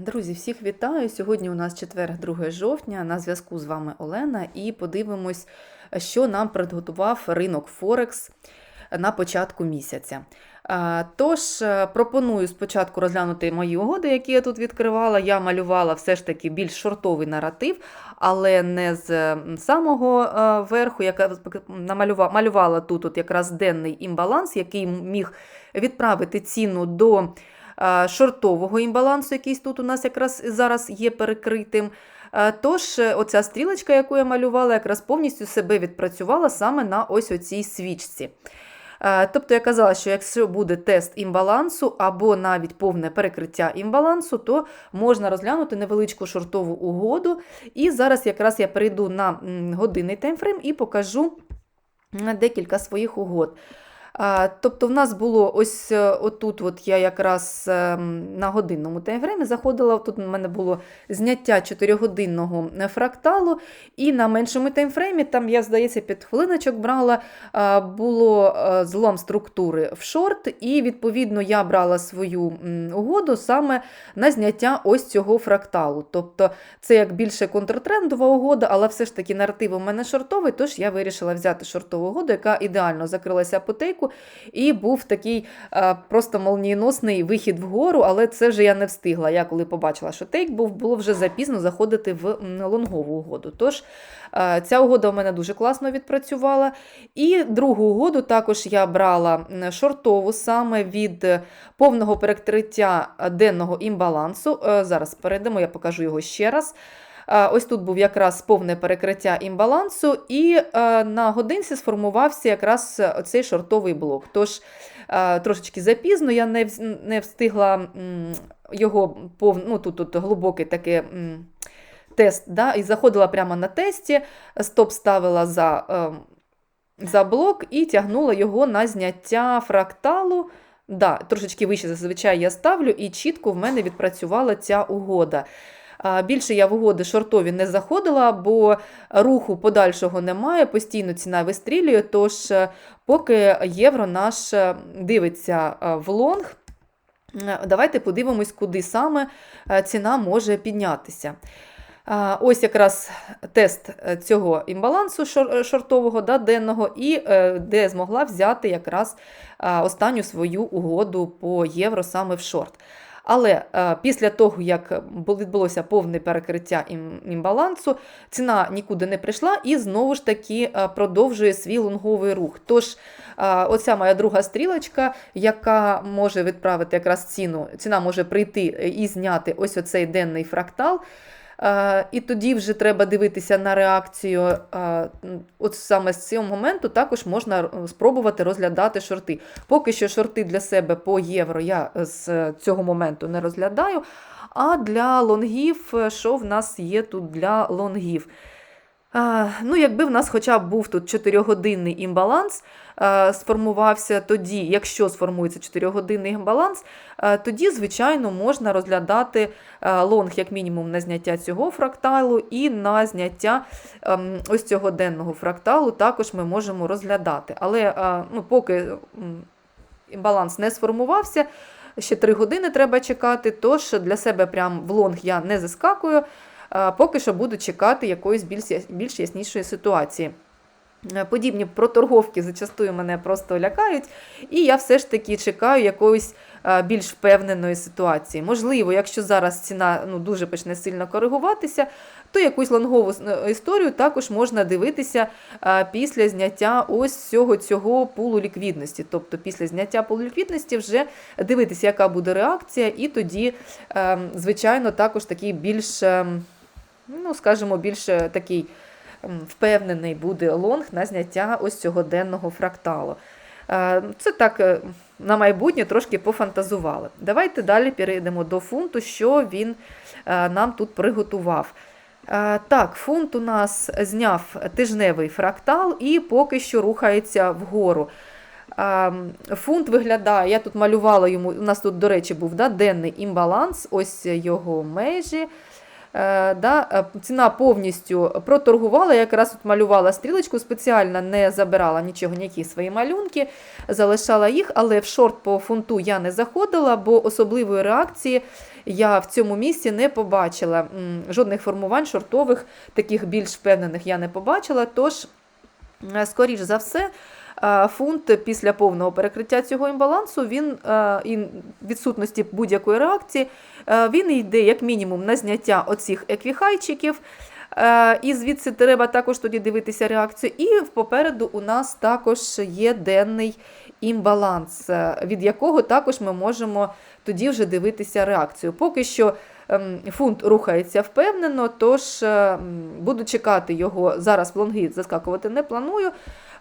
Друзі, всіх вітаю! Сьогодні у нас четвер, 2 жовтня. На зв'язку з вами Олена, і подивимось, що нам підготував ринок Форекс на початку місяця. Тож, е, пропоную спочатку розглянути мої угоди, які я тут відкривала. Я малювала все ж таки більш шортовий наратив, але не з самого е, верху, яка намалювала малювала тут от якраз денний імбаланс, який міг відправити ціну до шортового імбалансу, який тут у нас якраз зараз є перекритим. Е, Тож, е, оця стрілочка, яку я малювала, якраз повністю себе відпрацювала саме на ось оцій свічці. Е, Тобто я казала, що якщо буде тест імбалансу або навіть повне перекриття імбалансу, то можна розглянути невеличку шортову угоду. І зараз якраз я перейду на годинний таймфрейм і покажу декілька своїх угод. Тобто, в нас було ось е, отут, от я якраз ем, на годинному таймфреймі заходила. Тут у мене було зняття 4-годинного фракталу, і на меншому таймфреймі, там я, здається, 5 хвилиночок брала, було е, злом структури в шорт, і відповідно я брала свою угоду саме на зняття ось цього фракталу. Тобто це як більше контртрендова угода, але все ж таки наратив у мене шортовий, тож я вирішила взяти шортову угоду, яка ідеально закрилася по тейку, і був такий е, просто молнієносний вихід вгору, але це вже я не встигла. Я коли побачила, що тейк був, було вже запізно заходити в лонгову угоду. Тож е, ця угода у мене дуже класно відпрацювала. І другу угоду також я брала шортову саме від е, повного перекриття денного імбалансу. Зараз перейдемо, я покажу його ще раз. Ось тут був якраз повне перекриття імбалансу, і е, на годинці сформувався якраз цей шортовий блок. Тож е, трошечки запізно я не, встигла його пов... ну, тут, тут глибокий такий тест, да, і заходила прямо на тесті, стоп ставила за, е, за блок і тягнула його на зняття фракталу. Да, трошечки вище зазвичай я ставлю, і чітко в мене відпрацювала ця угода. Більше я в угоди шортові не заходила, бо руху подальшого немає, постійно ціна вистрілює. Тож, е, поки євро наш е, дивиться е, в лонг, давайте подивимось, куди саме ціна може піднятися. Ось якраз тест цього імбалансу шортового да, денного, і де змогла взяти якраз останню свою угоду по євро саме в шорт. Але е, після того, як бу- відбулося повне перекриття ім- імбалансу, ціна нікуди не прийшла і знову ж таки е, продовжує свій лонговий рух. Тож, е, оця моя друга стрілочка, яка може відправити якраз ціну, ціна може прийти і зняти ось оцей денний фрактал. Е, І тоді вже треба дивитися на реакцію. е, От саме з цього моменту також можна е, спробувати розглядати шорти. Поки що шорти для себе по євро я з цього моменту не розглядаю. А для лонгів, що в нас є тут для лонгів? Ну, якби в нас хоча б був тут 4-годинний імбаланс, е, сформувався тоді, якщо сформується 4-годинний імбаланс, е, тоді, звичайно, можна розглядати е, лонг як мінімум на зняття цього фракталу і на зняття ем, ось цього денного фракталу також ми можемо розглядати. Але ну, поки імбаланс не сформувався, ще 3 години треба чекати, тож для себе прям в лонг я не заскакую. Е, Поки що буду чекати якоїсь більш, яснішої ситуації. Е, Подібні проторговки зачастую мене просто лякають, і я все ж таки чекаю якоїсь е, більш впевненої ситуації. Можливо, якщо зараз ціна ну, дуже почне сильно коригуватися, то якусь лонгову історію також можна дивитися після зняття ось цього цього пулу ліквідності. Тобто після зняття пулу ліквідності вже дивитися, яка буде реакція, і тоді, е, звичайно, також такий більш, е, ну, скажімо, більш е, такий впевнений буде лонг на зняття ось цього денного фракталу. Е, Це так е, на майбутнє трошки пофантазували. Давайте далі перейдемо до фунту, що він е, нам тут приготував. Так, фунт у нас зняв тижневий фрактал і поки що рухається вгору. Фунт виглядає, я тут малювала йому, у нас тут, до речі, був да, денний імбаланс, ось його межі. Е, да, е, ціна повністю проторгувала, якраз от малювала стрілочку, спеціально не забирала нічого, ніякі свої малюнки, залишала їх, але в шорт по фунту я не заходила, бо особливої реакції я в цьому місці не побачила жодних формувань шортових, таких більш впевнених я не побачила. Тож, е, скоріш за все, фунт після повного перекриття цього імбалансу, він е, і відсутності будь-якої реакції, е, він йде як мінімум на зняття оцих еквіхайчиків. Е, І звідси треба також тоді дивитися реакцію. І попереду у нас також є денний імбаланс, е, від якого також ми можемо тоді вже дивитися реакцію. Поки що ем, фунт рухається впевнено, тож е, буду чекати його. Зараз в лонги заскакувати не планую.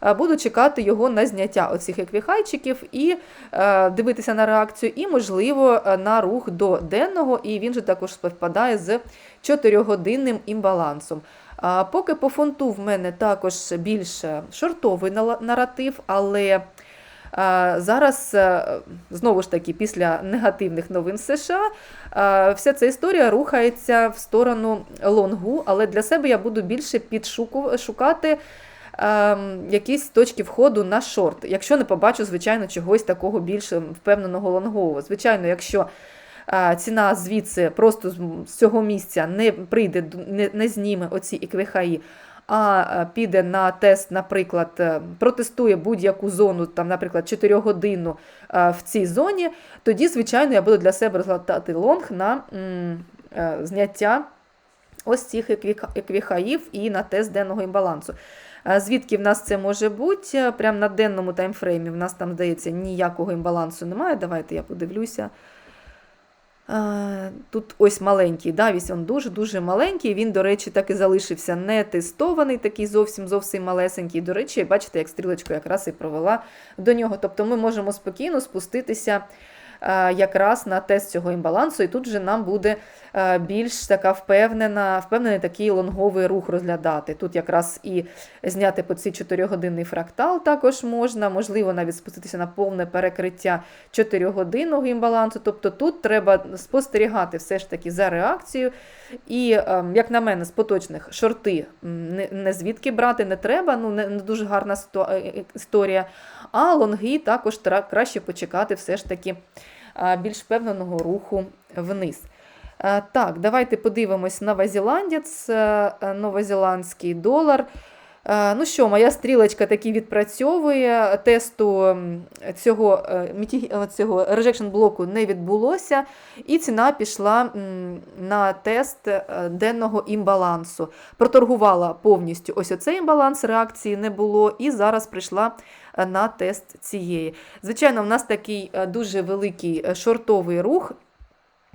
Е, Буду чекати його на зняття оцих еквіхайчиків і е, дивитися на реакцію, і, можливо, е, на рух до денного, і він же також співпадає з 4-годинним імбалансом. Поки по фунту в мене також більш шортовий наратив, але зараз, знову ж таки, після негативних новин США, вся ця історія рухається в сторону лонгу, але для себе я буду більше підшуку- шукати ем, якісь точки входу на шорт, якщо не побачу, звичайно, чогось такого більш впевненого лонгового. Звичайно, якщо ціна звідси просто з цього місця не прийде, не, не зніме оці іквихаї, а е, піде на тест, наприклад, е, протестує будь-яку зону, там, наприклад, 4 годину е, в цій зоні, тоді, звичайно, я буду для себе розглядати лонг на е, зняття ось цих еквіха- еквіхаїв і на тест денного імбалансу. Звідки в нас це може бути? Прямо на денному таймфреймі в нас там, здається, ніякого імбалансу немає. Давайте я подивлюся. Тут ось маленький, да, вісь він дуже-дуже маленький. Він, до речі, так і залишився не тестований, такий зовсім зовсім малесенький. До речі, бачите, як стрілочку якраз і провела до нього. Тобто ми можемо спокійно спуститися якраз на тест цього імбалансу, і тут вже нам буде більш така впевнена, впевнений такий лонговий рух розглядати. Тут якраз і зняти по цей 4-годинний фрактал також можна, можливо, навіть спуститися на повне перекриття 4-годинного імбалансу. Тобто тут треба спостерігати все ж таки за реакцією. І, ем, як на мене, з поточних шорти не, звідки брати не треба, ну не, дуже гарна е, е, історія. А лонги також краще почекати все ж таки більш впевненого руху вниз. Е, Так, давайте подивимось новозеландець, е, е, новозеландський долар. Ну що, моя стрілочка таки відпрацьовує. Тесту цього, цього rejection блоку не відбулося, і ціна пішла на тест денного імбалансу. Проторгувала повністю ось оцей імбаланс, реакції не було, і зараз прийшла на тест цієї. Звичайно, в нас такий дуже великий шортовий рух.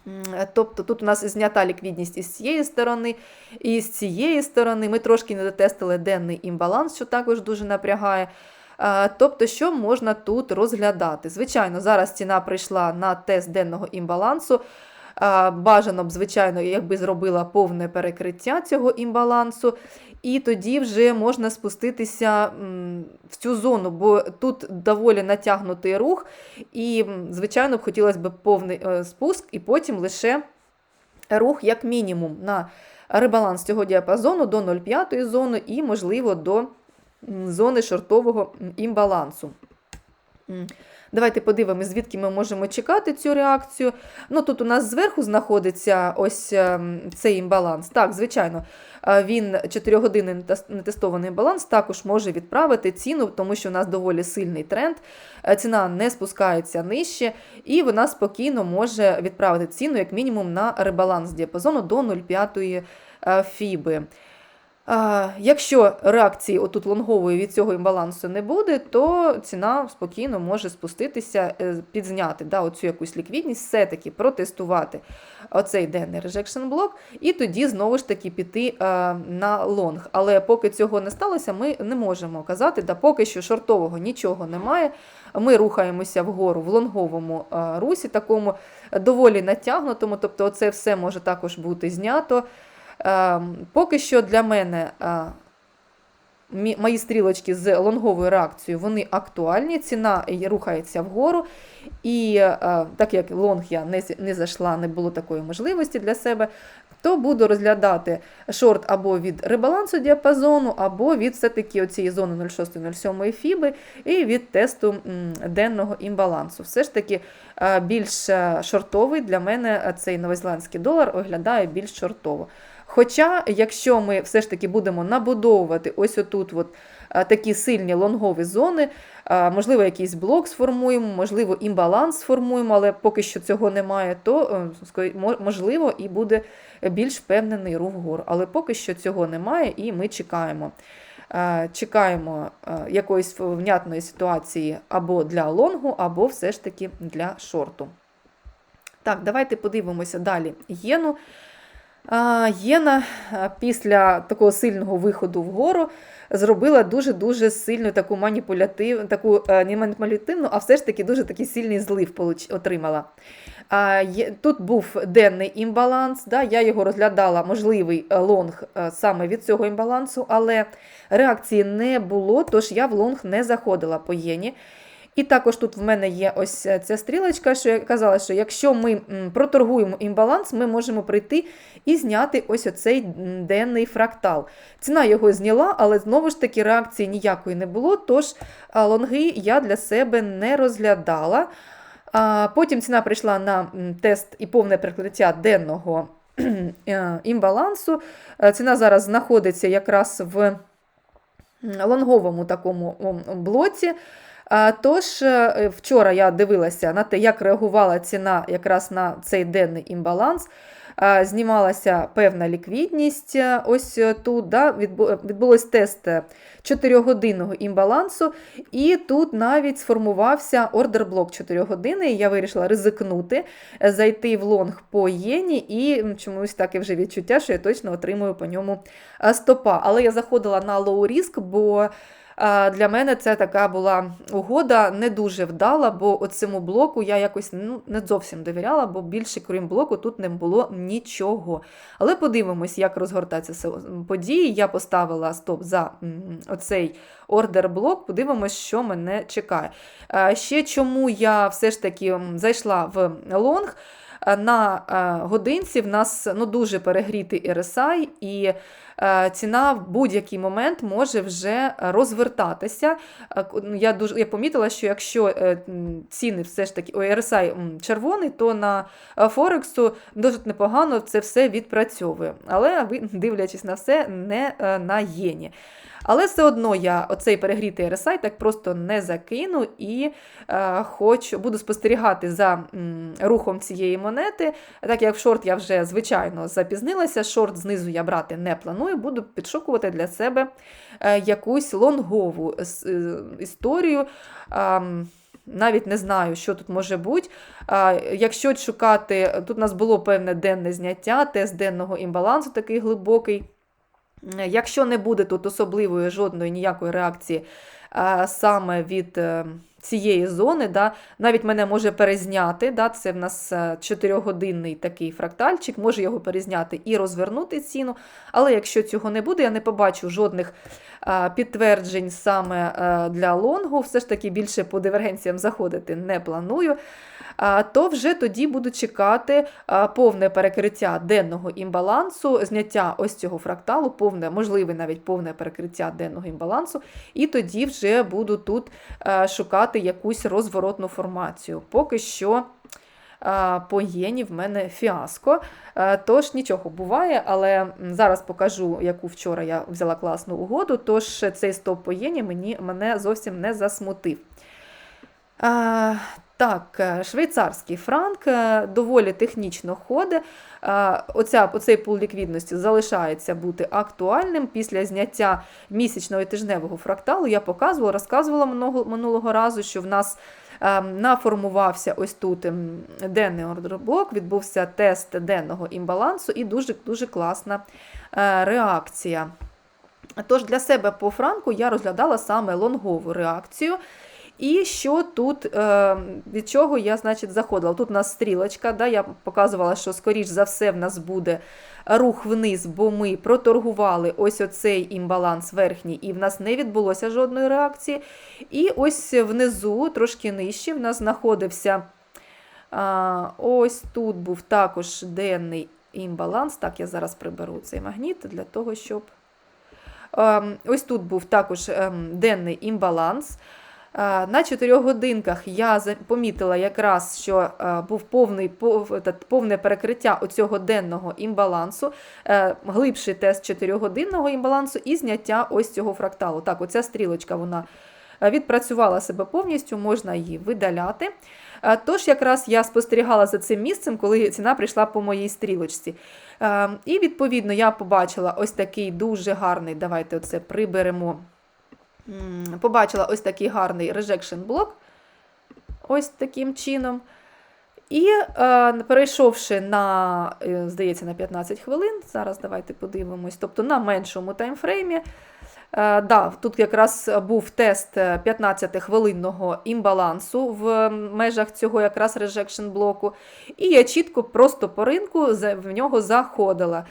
М, Тобто тут у нас знята ліквідність із цієї сторони, і з цієї сторони ми трошки не дотестили денний імбаланс, що також дуже напрягає. Е, Тобто, що можна тут розглядати? Звичайно, зараз ціна прийшла на тест денного імбалансу. Бажано б, звичайно, якби зробила повне перекриття цього імбалансу, і тоді вже можна спуститися в цю зону, бо тут доволі натягнутий рух, і, звичайно, б хотілося б повний е, спуск, і потім лише рух як мінімум на ребаланс цього діапазону до 0,5 зони і, можливо, до зони шортового імбалансу. Давайте подивимося, звідки ми можемо чекати цю реакцію. Ну, Тут у нас зверху знаходиться ось ем, цей імбаланс. Так, звичайно, е, він 4 години нетестований баланс також може відправити ціну, тому що у нас доволі сильний тренд. Е, Ціна не спускається нижче, і вона спокійно може відправити ціну, як мінімум, на ребаланс діапазону до 0,5 е, фіби. А, Якщо реакції отут лонгової від цього імбалансу не буде, то ціна спокійно може спуститися, е, підзняти да, оцю якусь ліквідність, все-таки протестувати оцей денний rejection блок, і тоді знову ж таки піти е, на лонг. Але поки цього не сталося, ми не можемо казати, да, поки що шортового нічого немає. Ми рухаємося вгору в лонговому е, русі, такому доволі натягнутому, тобто це все може також бути знято. Ем, Поки що для мене е, мої стрілочки з лонговою реакцією, вони актуальні, ціна рухається вгору. І е, так як лонг я не, зайшла, не було такої можливості для себе, то буду розглядати шорт або від ребалансу діапазону, або від все-таки оцієї зони 06-07 фіби і від тесту денного імбалансу. Все ж таки е, більш шортовий для мене цей новозеландський долар виглядає більш шортово. Хоча, якщо ми все ж таки будемо набудовувати ось отут от, е, такі сильні лонгові зони, е, можливо, якийсь блок сформуємо, можливо, імбаланс сформуємо, але поки що цього немає, то е, можливо і буде більш впевнений рух вгору. Але поки що цього немає, і ми чекаємо. Чекаємо якоїсь внятної ситуації або для лонгу, або все ж таки для шорту. Так, давайте подивимося далі єну. Єна після такого сильного виходу вгору зробила дуже-дуже сильну таку маніпулятив, таку е, не маніпулятивну, а все ж таки дуже такий сильний злив отримала. Тут був денний імбаланс, да, я його розглядала, можливий е, лонг е, саме від цього імбалансу, але реакції не було, тож я в лонг не заходила по єні. І також тут в мене є ось е, ця стрілочка, що я казала, що якщо ми проторгуємо імбаланс, ми можемо прийти і зняти ось оцей денний фрактал. Ціна його зняла, але знову ж таки реакції ніякої не було, тож лонги я для себе не розглядала. Потім ціна прийшла на тест і повне прикриття денного е, імбалансу. Е, Ціна зараз знаходиться якраз в лонговому такому блоці. Тож, е, вчора я дивилася на те, як реагувала ціна якраз на цей денний імбаланс. Знімалася певна ліквідність е, ось е, тут. Да, відбулось тест 4-годинного імбалансу, і тут навіть сформувався ордер-блок 4 години. і Я вирішила ризикнути, е, зайти в лонг по єні, і чомусь таке вже відчуття, що я точно отримую по ньому е, стопа. Але я заходила на low risk, бо Для мене це така була угода не дуже вдала, бо цьому блоку я якось ну, не зовсім довіряла, бо більше, крім блоку, тут не було нічого. Але подивимось, як розгортаються події. Я поставила стоп за оцей ордер-блок, подивимось, що мене чекає. Ще чому я все ж таки зайшла в лонг. На годинці в нас ну, дуже перегрітий RSI, і ціна в будь-який момент може вже розвертатися. Е, ну, Я дуже я помітила, що якщо е, ціни все ж таки ой, RSI червоний, то на е, Форексу досить непогано це все відпрацьовує. Але ви, дивлячись на все, не е, на єні. Але все одно я оцей перегрітий RSI так просто не закину і е, хочу, буду спостерігати за м, рухом цієї монети. Так як в шорт я вже звичайно запізнилася, шорт знизу я брати не планую, буду підшукувати для себе е, якусь лонгову е, історію. Ам, навіть не знаю, що тут може бути. А, Якщо шукати, тут у нас було певне денне зняття, тест денного імбалансу такий глибокий. Е, Якщо не буде тут особливої жодної ніякої реакції саме від е, цієї зони, да, навіть мене може перезняти. Да, це в нас 4-годинний такий фрактальчик, може його перезняти і розвернути ціну. Але якщо цього не буде, я не побачу жодних підтверджень саме е, для лонгу, все ж таки більше по дивергенціям заходити не планую. То вже тоді буду чекати повне перекриття денного імбалансу, зняття ось цього фракталу, повне, можливе навіть повне перекриття денного імбалансу, і тоді вже буду тут шукати якусь розворотну формацію. Поки що. По єні в мене фіаско. Тож нічого буває, але зараз покажу, яку вчора я взяла класну угоду. Тож цей стоп по єні мені, мене зовсім не засмутив. Так, е, швейцарський франк е, доволі технічно ходить. Оця, оцей пул ліквідності залишається бути актуальним. Після зняття місячного і тижневого фракталу я показувала, розказувала минулого, разу, що в нас е, наформувався ось тут ем, денний ордерблок, відбувся тест денного імбалансу і дуже, дуже класна е, реакція. Тож для себе по франку я розглядала саме лонгову реакцію. І що тут, е, від чого я, значить, заходила? Тут у нас стрілочка, да, я показувала, що, скоріш за все, в нас буде рух вниз, бо ми проторгували ось оцей імбаланс верхній, і в нас не відбулося жодної реакції. І ось внизу, трошки нижче, в нас знаходився ось тут був також денний імбаланс. Так, я зараз приберу цей магніт для того, щоб. Ем, ось тут був також ем, денний імбаланс. Е, на 4 годинках я помітила якраз, що е, був повний, повне перекриття оцього денного імбалансу, е, глибший тест 4-годинного імбалансу і зняття ось цього фракталу. Так, оця стрілочка вона відпрацювала себе повністю, можна її видаляти. Тож, якраз я спостерігала за цим місцем, коли ціна прийшла по моїй стрілочці. І, відповідно, я побачила ось такий дуже гарний. Давайте оце приберемо побачила ось такий гарний rejection блок. Ось таким чином. І е, перейшовши на, е, здається, на 15 хвилин, зараз давайте подивимось, тобто на меншому таймфреймі. Е, да, Тут якраз був тест 15-хвилинного імбалансу в межах цього якраз rejection блоку. І я чітко просто по ринку в нього заходила.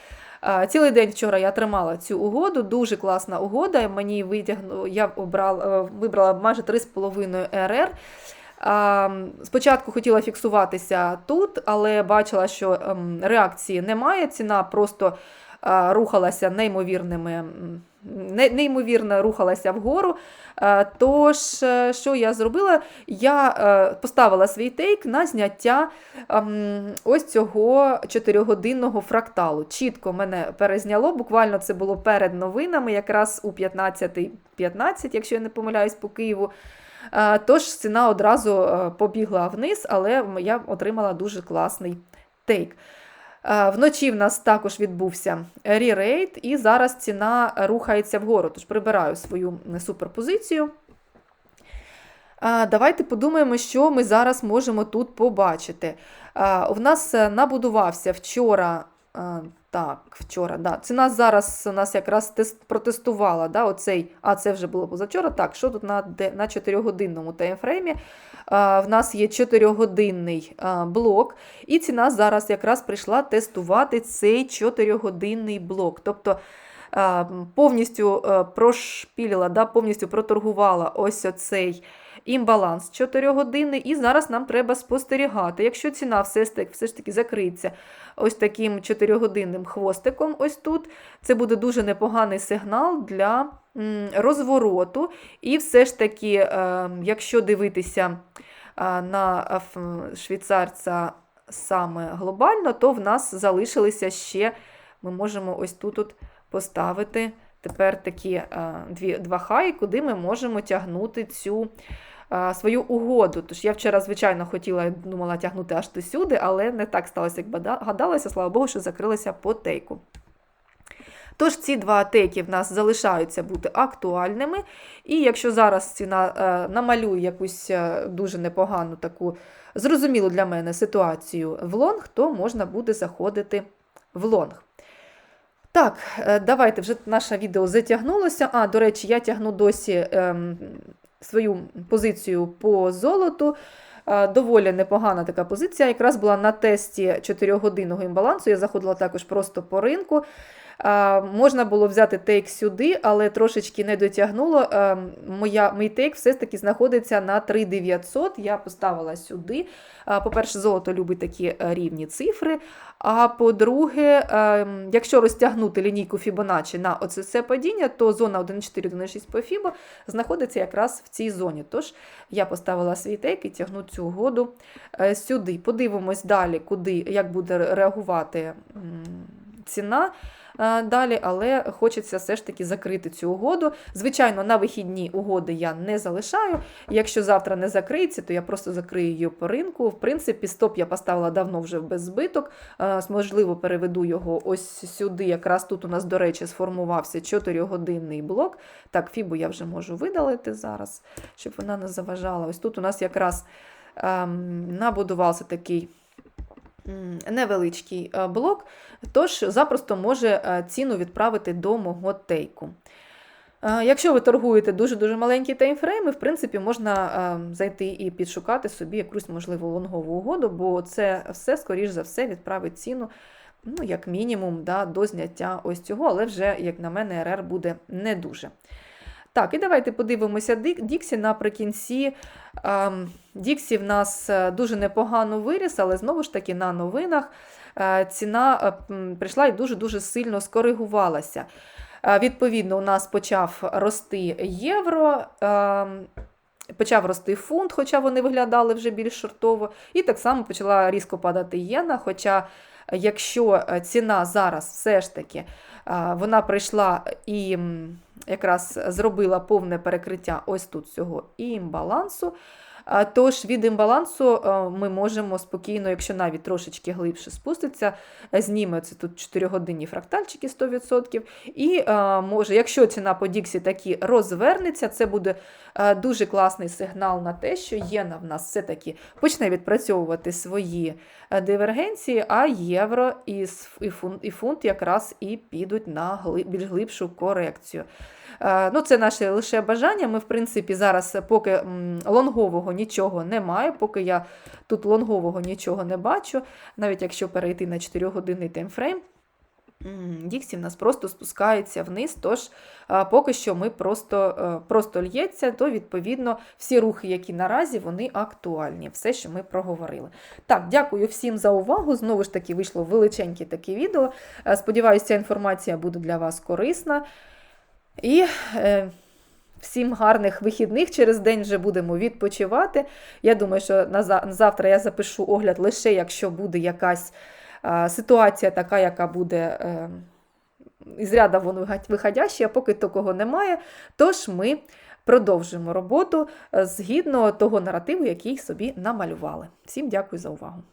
Цілий день вчора я тримала цю угоду, дуже класна угода. Мені витягну, я обрала, е, вибрала майже 3,5 РР. Спочатку хотіла фіксуватися тут, але бачила, що ем, реакції немає. Ціна просто рухалася неймовірними неймовірно рухалася вгору. Е, тож, е, що я зробила? Я е, поставила свій тейк на зняття ем, ось цього 4-годинного фракталу. Чітко мене перезняло, буквально це було перед новинами, якраз у 15.15, 15, якщо я не помиляюсь, по Києву. Тож ціна одразу побігла вниз, але я отримала дуже класний тейк. Вночі в нас також відбувся ререйт, і зараз ціна рухається вгору, тож прибираю свою суперпозицію. Давайте подумаємо, що ми зараз можемо тут побачити. У нас е, набудувався вчора. Так, вчора, да. Ціна зараз нас якраз тест, протестувала да, оцей, а це вже було позавчора. Так, що тут на на 4-годинному таймфреймі? в нас є 4-годинний блок, і ціна зараз якраз прийшла тестувати цей 4-годинний блок. Тобто повністю е, прошпілила, да, повністю проторгувала ось оцей імбаланс 4 години, і зараз нам треба спостерігати. Якщо ціна все ж таки, закриється ось таким 4-годинним хвостиком, ось тут, це буде дуже непоганий сигнал для розвороту. І все ж таки, е, якщо дивитися на швейцарця саме глобально, то в нас залишилися ще, ми можемо ось тут -от поставити тепер такі дві, два хаї, куди ми можемо тягнути цю свою угоду. Тож я вчора, звичайно, хотіла думала тягнути аж до сюди, але не так сталося, як гадалося, слава Богу, що закрилися по тейку. Тож ці два тейки в нас залишаються бути актуальними. І якщо зараз ціна е, намалює якусь е, дуже непогану таку зрозумілу для мене ситуацію в лонг, то можна буде заходити в лонг. Так, е, давайте вже наше відео затягнулося. А, до речі, я тягну досі ем, свою позицію по золоту. Доволі непогана така позиція. Якраз була на тесті 4-годинного імбалансу. Я заходила також просто по ринку. Можна було взяти тейк сюди, але трошечки не дотягнуло. Моя, Мій тейк все ж таки знаходиться на 3900. Я поставила сюди. По-перше, золото любить такі е, рівні цифри. А по-друге, якщо розтягнути лінійку Fibonacci на оце це падіння, то зона 1,4-1,6 по Фібо знаходиться якраз в цій зоні. Тож я поставила свій тейк і тягну цю угоду е, сюди. Подивимось далі, куди, як буде реагувати ціна. Е, далі, але хочеться все ж таки закрити цю угоду. Звичайно, на вихідні угоди я не залишаю. Якщо завтра не закриється, то я просто закрию її по ринку. В принципі, стоп я поставила давно вже без збиток. Е, можливо, переведу його ось сюди. Якраз тут у нас, до речі, сформувався 4-годинний блок. Так, фібу я вже можу видалити зараз, щоб вона не заважала. Ось тут у нас якраз ем, набудувався такий невеличкий е, блок, тож запросто може е, ціну відправити до мого тейку. Е, Якщо ви торгуєте дуже-дуже маленькі таймфрейми, в принципі, можна зайти і підшукати собі якусь, можливо, лонгову угоду, бо це все, скоріш за все, відправить ціну, ну, як мінімум, да, до зняття ось цього, але вже, як на мене, РР буде не дуже. Так, і давайте подивимося Діксі наприкінці. Ем, Діксі в нас е, дуже непогано виріс, але знову ж таки на новинах е, ціна е, прийшла і дуже-дуже сильно скоригувалася. Відповідно, у нас почав рости євро, ем, почав рости фунт, хоча вони виглядали вже більш шортово, і так само почала різко падати єна. Хоча, якщо ціна зараз все ж таки вона прийшла і якраз зробила повне перекриття ось тут цього імбалансу. Тож від імбалансу е, ми можемо спокійно, якщо навіть трошечки глибше спуститься, е, зніме це тут 4-годинні фрактальчики 100%. І е, може, якщо ціна по Діксі таки розвернеться, це буде дуже класний сигнал на те, що єна в нас все-таки почне відпрацьовувати свої дивергенції, а євро і фунт якраз і підуть на більш глибшу корекцію. Е, Ну, це наше лише бажання. Ми, в принципі, зараз поки лонгового нічого немає, поки я тут лонгового нічого не бачу, навіть якщо перейти на 4-годинний таймфрейм. Діксі в нас просто спускається вниз, тож поки що ми просто, е, просто л'ється, то відповідно всі рухи, які наразі, вони актуальні, все, що ми проговорили. Так, дякую всім за увагу. Знову ж таки, вийшло величеньке таке відео. Е, Сподіваюся, ця інформація буде для вас корисна. І е, всім гарних вихідних. Через день вже будемо відпочивати. Я думаю, що на завтра я запишу огляд лише якщо буде якась е, ситуація така, яка буде. Е, із ряда вон вига- виходящі, а поки такого немає. Тож ми продовжуємо роботу е, згідно того наративу, який собі намалювали. Всім дякую за увагу.